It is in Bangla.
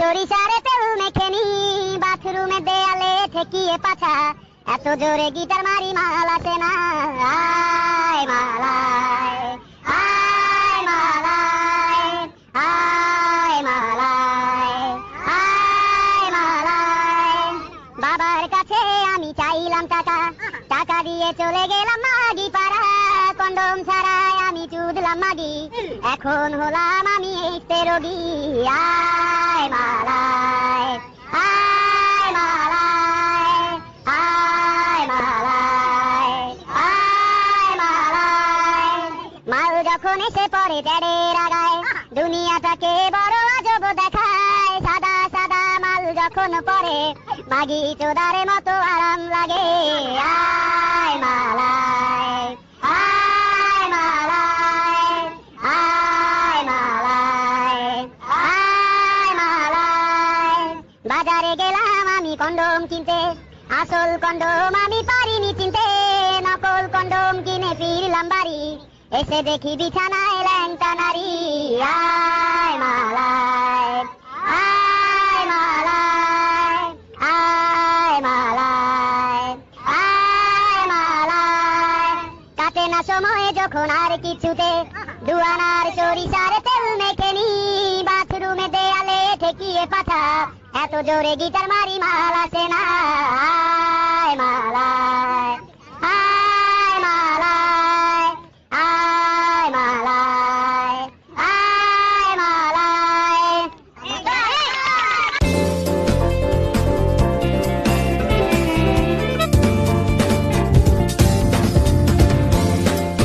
সরিষারে তেল মেখে নি। বাথরুমে দেয়ালে পাছা, এত জোরে গিটার মারি, মাল না। আয় মালায় আয় মালায় আয় মালায় আয় মালায় বাবার কাছে আমি চাইলাম টাকা টাকা দিয়ে চলে গেলাম মাগি পাড়া কন্ডম চুদলাম মাগি। এখন হলাম আমি এইতে রোগী আয় মালায় আয় মালায় আয় মালায় আয় মালায়। মাল যখন এসে পড়ে ট্যাডের আগায়, দুনিয়াটাকে বড় আজব দেখায়। সাদা সাদা মাল যখন পরে মাগি চোদারে মতো আরাম লাগে। আয় মালায়। বাজারে গেলাম আমি কন্ডম কিনতে। আসল কন্ডম আমি পারিনি চিনতে। নকল কন্ডম কিনে ফিরলাম বাড়ি। এসে দেখি বিছানায় ল্যাংটা নারী। আয় মালায় আয় মালায় আয় মালায় আয় মালায়। কাটে না সময় যখন আর কিছুতে। দুয়ানার সরিষার এত জোরে গিটার মারি মাল আসে না।